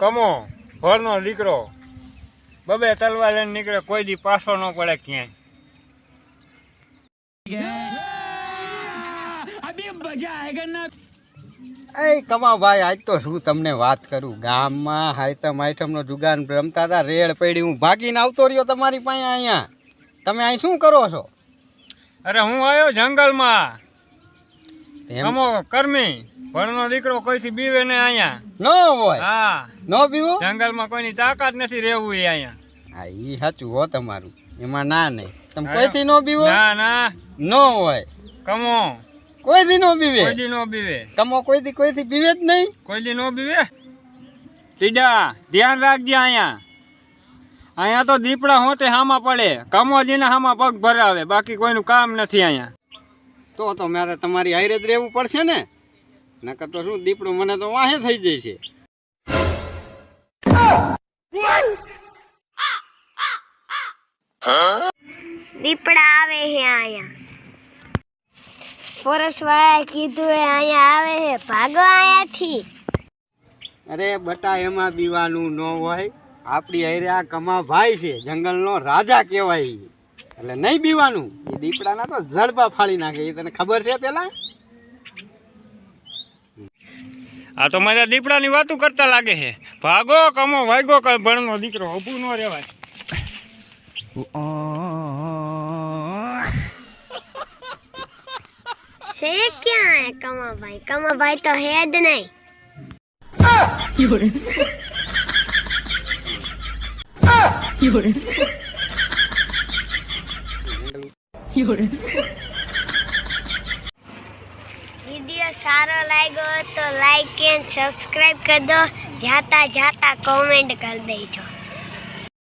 કમો ઘરનો દીકરો. બબે તલવાર લઈને નીકળે કોઈ દી પાછો ન પડે ક્યાંય. એ કમાભાઈ આજ તો શું તમને વાત કરું? ગામમાં હાઈતમ આઈટમનો જુગાન રમતા હતા રેડ પડી હું ભાગીને આવતો રહ્યો તમારી પાસે અહીંયા. તમે અહીં શું કરો છો? અરે હું આવ્યો જંગલમાં. એમ? કરમી ભણનો દીકરો કોઈથી બીવે ને અહીંયા? ન હોય. હા. ન બીવો? જંગલમાં કોઈની તાકાત નથી રહેવું એ અહીંયા. હા ઈ સાચું હો તમારું. એમાં ના નહીં. તમે કોઈથી ન બીવો? ના ના. ન હોય. કમો. કોઈથી નો બીવે? કોઈથી નો બીવે? કમો કોઈથી કોઈથી પીવે જ નહીં. કોઈ દી નો બીવે? ટીડા ધ્યાન રાખજે અહીંયા. અહીંયા તો દીપડા હોતે હામાં પડે. કમોજીને હામાં પગ ભરાવે. બાકી કોઈનું કામ નથી અહીંયા. તો તો મારે તમારી હારે જ રહેવું પડશે ને? નકર તો શું દીપડું મને તો વાહે થઈ જાય દીપડા આવે છે અહીંયા ફોરેસ્ટ વાળા કીધું એ અહીંયા આવે છે ભાગો અહીંયાથી અરે બટા એમાં બીવાનું ન હોય. આપણી હારે આ કમા ભાઈ છે જંગલનો રાજા કહેવાય. એટલે નહીં બીવાનું. એ દીપડાના તો જડબા ફાળી નાખે એ તને ખબર છે પેલા? આ તો મારા દીપડાની વાતો કરતા લાગે છે. ભાગો કમો વાગો ભણનો દીકરો ઊભું ન રહેવાય. છે ક્યાં હે કમાભાઈ? કમાભાઈ તો હે જ નહીં વીડિયો સારો લાગ્યો તો લાઈક એન્ડ સબસ્ક્રાઇબ કરી દો. જાતા જાતા કોમેન્ટ કરી દેજો.